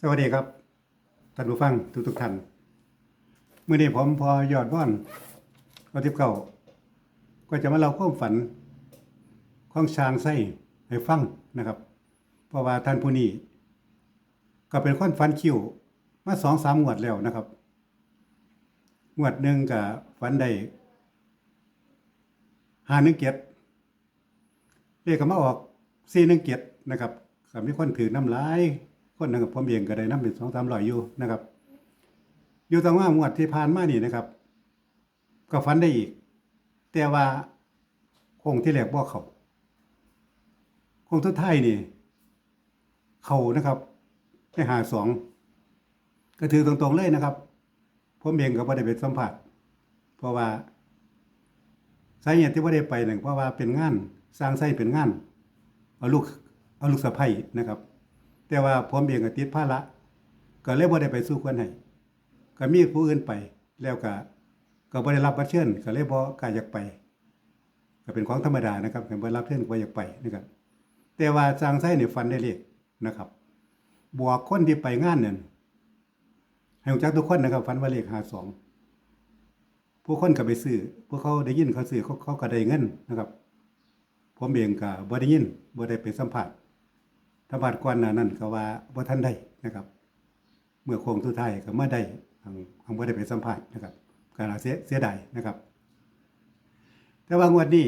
สวัสดีครับท่านผู้ฟังทุกทุกท่านเมื่อนี้ผมพอยอดว่อนก็ทิพเก่าก็จะมาเล่าความฝันของช้างไส้ให้ฟังนะครับ เพราะว่าท่านผู้นี้ก็เป็นคนฝันคิวมาสองสามงวดแล้วนะครับงวดหนึ่งกับฝันได้หาหนึ่งเกียรติ เลขก็มาออกสี่หนึ่งเกียรนะครับก็มีคนถือน้ำลายคนนะครับผมเองก็ได้น้ำเป็นสองสามร้อยอยู่นะครับ อยู่ตรงว่างวดที่ผ่านมานี่นะครับ ก็ฝันได้อีก แต่ว่าคงที่แรกบ่เขาคงทุดท้ายนี่ เขานะครับไปหาสองก็ถือตรงๆเลยนะครับผมเองก็บ่ได้ไปสัมผัส เพราะว่าสาเหตุที่บ่ได้ไปนั่นเพราะว่าเป็นงาน สร้างไส้เป็นงาน เอาลูกเอาลูกสะใภ้นะครับ แต่ว่าผมเองก็ติดภาระก็เลยบ่ได้ไปสู้คนให้ก็มีผู้อื่นไปแล้วก็ก็บ่ได้รับบัตรเชิญก็เลยบ่กล้าอยากไป ก็เป็นของธรรมดานะครับเห็นบ่รับเชิญก็บ่อยากไปนะครับแต่ว่าสร้างไส้นี่ฟันได้เลขนะครับบวกคนที่ไปงานนั่นให้รู้จักทุกคนนะครับฟันว่าเลข52ผู้คนก็ไปซื้อพวกเขาได้ยินเขาซื้อเขาเขาก็ได้เงินนะครับ ผมเองก็บ่ได้ยินบ่ได้ไปสัมผัสถ้าบาดก่อนหน้านั้นก็ว่าบ่ทันได้นะครับ เมื่อโค้งสุดท้ายก็มาได้ทางทางบ่ได้ไปสัมภาษณ์นะครับก็น่าเสียเสียดายนะครับ แต่ว่างวดนี้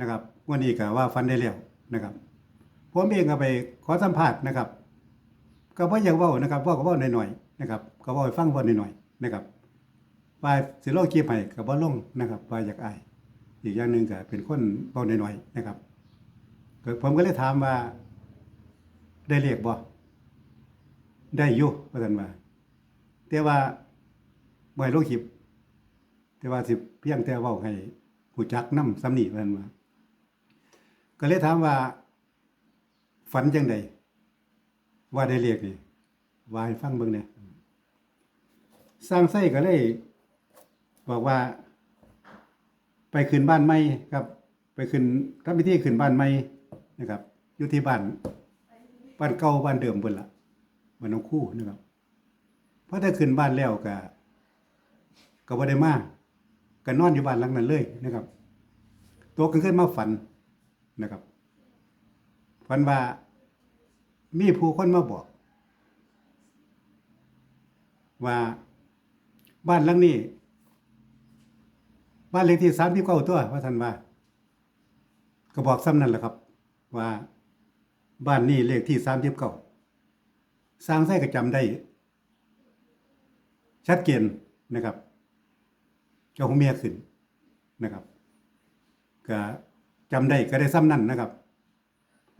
นะครับงวดนี้ก็ว่าฟันได้แล้วนะครับผมเองก็ไปขอสัมภาษณ์นะครับ ก็บ่อยากเว้านะครับเว้าก็เว้าหน่อยๆนะครับ ก็เว้าให้ฟังเว้าหน่อยๆนะครับว่าสิลงคลิปให้ก็บ่ลงนะครับว่าอยากอาย อีกอย่างหนึงก็เป็นคนเว้าหน่อยๆนะครับ ผมก็เลยถามว่า ได้เรียกบ่ได้อยู่ว่าซั่นว่าแต่ว่าบ่ให้ลงคลิปแต่ว่าสิเพียงแต่เว้าให้ผู้จักนำซ้ำนี้ว่าซั่นว่าก็เลยถามว่า ฝันจังไดว่าได้เรียกนี่ว่าให้ฟังเบิ่งแน่สร้างไส้ก็เลยบอกว่า ไปขึ้นบ้านใหม่ครับ ไปขึ้นทำพิธีขึ้นบ้านใหม่ นะครับ อยู่ที่บ้านบ้านเก่าบ้านเดิมเพิ่นละบ้านน้องคู่นะครับพอได้ขึ้นบ้านแล้วก็ก็บ่ได้มาก็นอนอยู่บ้านหลังนั้นเลยนะครับ ตัวกลางคืนมาฝันนะครับฝันว่ามีผู้คนมาบอก ว่าบ้านหลังนี้บ้านเลขที่สามที่เก้าตัวว่าท่านว่า ก็บอกซ้ำนั่นแหละครับ ว่าบ้านนี้เลขที่สามสิบเก้าสร้างไส้ก็จำได้ ชัดเจนนะครับเจ้าของเมียขึ้นนะครับก็จำได้ก็ได้ซ้ำนั่นนะครับ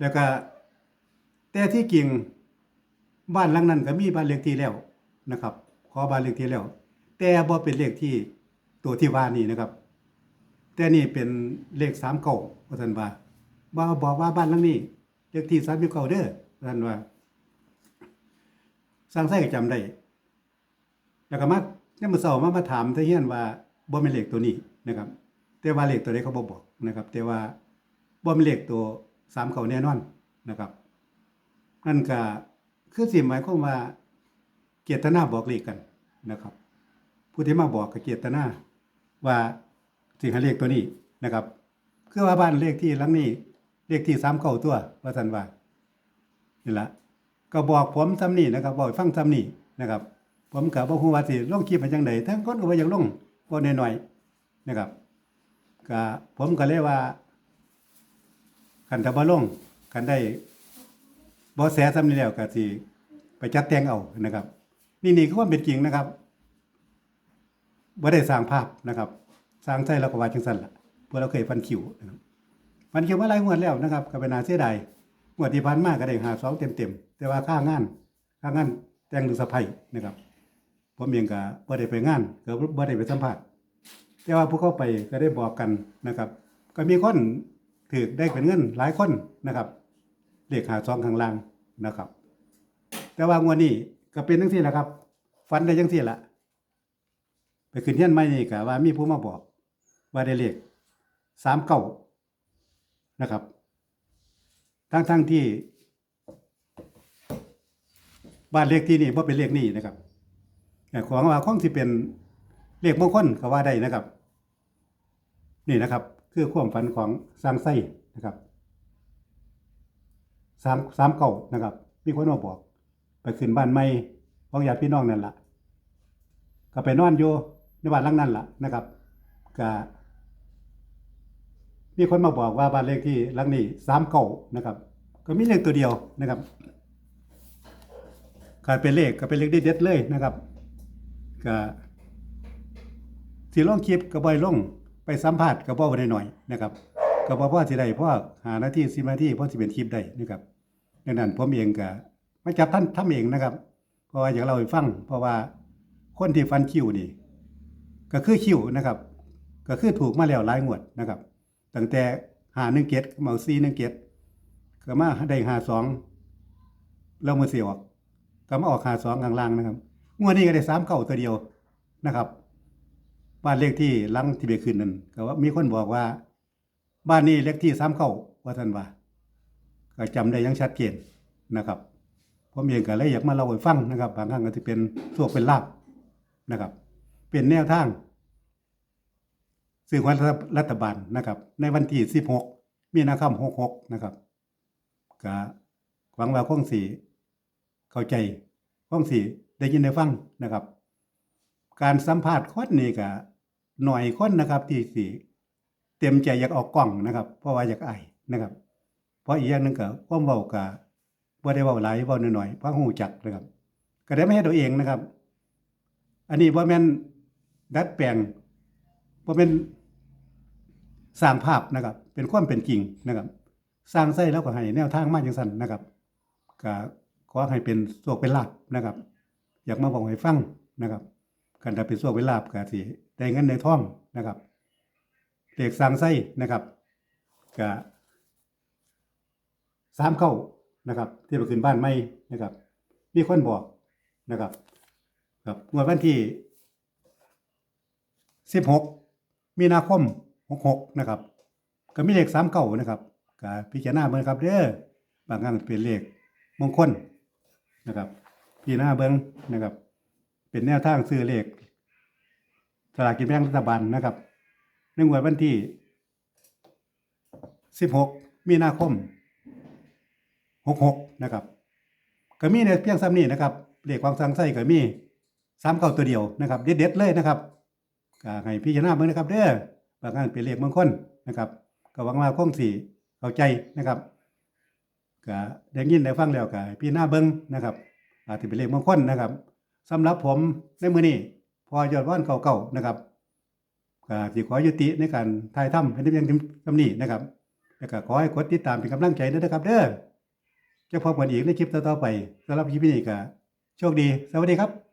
แล้วก็แต่ที่จริงบ้านหลังนั้นก็มีบ้านเลขที่แล้วนะครับ ขอบ้านเลขที่แล้ว แต่บ่เป็นเลขที่ตัวที่ว่านี่นะครับ แต่นี่เป็นเลขสามเก้าว่าท่า ว่าบ่บอกว่าบ้านหลังนี้เลขที่สามสิบเก้าเด้อท่านว่า สร้างไส้ก็จำได้แล้วก็มาเนี่ยมมื้อเช้ามามาถามทะเฮียนว่าบ่แม่นเลขตัวนี้นะครับ แต่ว่าเลขตัวใดเขาบ่บอกนะครับ แต่ว่าบ่แม่นเลขตัวสามเก้าแน่นอนนะครับ นั่นก็คือสิหมายความว่าเจตนาบอกเลขกันนะครับ ผู้ที่มาบอกก็เจตนาว่าสิให้เลขตัวนี้นะครับ คือว่าบ้านเลขที่หลังนี้ เลขที่สามเก้าตัวว่าสันว่านี่ละก็บอกผมซ้ำนี่นะครับบอกฟังซ้ำนี่นะครับ ผมกับบ่ฮู้ว่าสิลงคลิปให้จังไดทั้งคนก็บ่อยากลงบ่น้อยๆนะครับก็ผมก็เลยว่าคันถ้าบ่ลงคันได้บ่แสซ้ำนี่แล้วก็สิไปจัดแต่งเอานะครับ นี่นี่คือความเป็นจริงนะครับบ่ได้สร้างภาพนะครับ สร้างใจแล้วก็ว่าจังซั่นล่ะเพราะเราเคยฟันคิวนะครับ มันเกี่ยวมาหลายงวดแล้วนะครับก็เป็นนาเสียดายงวดที่ผ่านมาก็ได้หาสองเต็มๆแต่ว่าค่างานค่างานแต่งลูกสะใภ้นะครับผมเองก็บ่ได้ไปงานก็บ่ได้ไปสัมภาษณ์แต่ว่าผู้เข้าไปก็ได้บอกกันนะครับ ก็มีคนถือได้เป็นเงินหลายคนนะครับเลขหาซองข้างล่างนะครับ แต่ว่างวดนี้ก็เป็นจังซี่แหละครับฝันได้จังซี่ละไปขึ้นเฮียนใหม่นี่ก็ว่ามีผู้มาบอก ว่าได้เลข39 นะครับ ทั้งทั้งที่ บ้านเลขที่นี่ว่าเป็นเลขนี่นะครับแต่ของว่าคงสิเป็นเลขมงคลก็ว่าได้นะครับ นี่นะครับ คือความฝันของสร้างไส้นะครับสามสามเก่านะครับมีคนมาบอก ไปขึ้นบ้านใหม่ของญาติพี่น้องนั่นละก็ไปนอนอยู่ในบ้านหลังนั้นล่ะนะครับก็ มีคนมาบอกว่าบ้านเลขที่หลังนี้สามเก่านะครับ ก็มีเลขตัวเดียวนะครับกลายเป็นเลขก็เป็นเลขที่เด็ดเลยนะครับก็สิลงคลิปก็บ่อยลงไปสัมภาษณ์ก็บ่ได้หน่อยนะครับก็บ่พอสิได้เพราะหาหน้าที่10นาที่พอสิเป็นคลิปได้นะครับดังนั้นผมเองก็มาจับท่านทำเองนะครับ เพราะว่าอยากเล่าให้ฟัง เพราะว่าคนที่ฟันคิวนี่ ก็คือคิวนะครับ ก็คือถูกมาแล้วหลายงวดนะครับ ตั้งแต่หาหนึ่งเกตมาซีหนึ่งเกตก็มาได้หาสองแล้วมาเสียออกก็มาออกหาสองกลางล่างนะครับงวดนี้ก็ได้สามเก้าตัวเดียวนะครับบ้านเลขที่ลังที่ไปคืนนั้นก็ว่ามีคนบอกว่า บ้านนี้เลขที่สามเก้าว่าท่านว่าก็จำได้ยังชัดเจนนะครับผมเองก็เลยอยากมาเล่าให้ฟังนะครับ บางครั้งก็จะเป็นสวเป็นลาบนะครับ เป็นแนวทาง สื่อวันรัฐบาลนะครับ ในวันที่16มีนาคม66นะครับก็หวังว่าคงสีเข้าใจฟ้องสีได้ยินได้ฟังนะครับ การสัมภาษณ์คนนี่ก็หน่อยคนนะครับ ที่สิเต็มใจอยากออกกล้องนะครับ เพราะว่าอยากอายนะครับ เพราะอีกอย่างหนึงก็ความเว้าก็บ่ได้เว้าหลายเว้าน้อยๆเพราะฮู้จักนะครับ ก็ได้ไม่ให้ตัวเองนะครับ อันนี้บ่าแม่นดัดแปลงบ่าแม่น สร้างภาพนะครับ เป็นความเป็นจริงนะครับ สร้างไส้แล้วก็ให้แนวทางมาจังซั่นนะครับก็ขอให้เป็นโชคเป็นลาบนะครับ อยากมาบอกให้ฟังนะครับกันถ้าเป็นโชคเป็นลาบก็สิได้เงินได้องนะครับเลขสร้างไส้นะครับก็สามเข้านะครับ ที่ไปขึ้นบ้านใหม่นะครับ มีคนบอกนะครับครับงวดวันที่สิบหกมีนาคม หกหกนะครับ ก็มีเลขสามเก้านะครับก็พิจารณาเบิ่งครับเด้อบางครั้งเป็นเลขมงคลนะครับพี่หน้าเบิ้งนะครับ เป็นแนวทางซื้อเลขสลากกินแบ่งรัฐบาลนะครับในงวดวันที่16มีนาคม66นะครับ ก็มีในเพียงซ้ำนี้นะครับเลขความสังไส้ก็มีสามเก้าตัวเดียวนะครับ เด็ดๆเลยนะครับก็ให้พี่จารณาเบิ่งนะครับเด้อ บางครั้งเป็นเลขมงคลนะครับก็หวังว่าคงสิเข้าใจนะครับก็ได้ยินได้ฟังแล้วก็พี่หน้าเบิ้งนะครับ อาจจะเป็นเลขมงคลนะครับสำหรับผมในมือนี้พอยอดว่านเก่าๆนะครับก็สิขอยุติในการถ่ายทำให้ได้เพียงคำนี้นะครับแล้วก็ขอให้กดติดตามเป็นกำลังใจด้วยนะครับ เด้อจะพบกันอีกในคลิปต่อๆไปสำหรับคลิปนี้ก็โชคดี สวัสดีครับ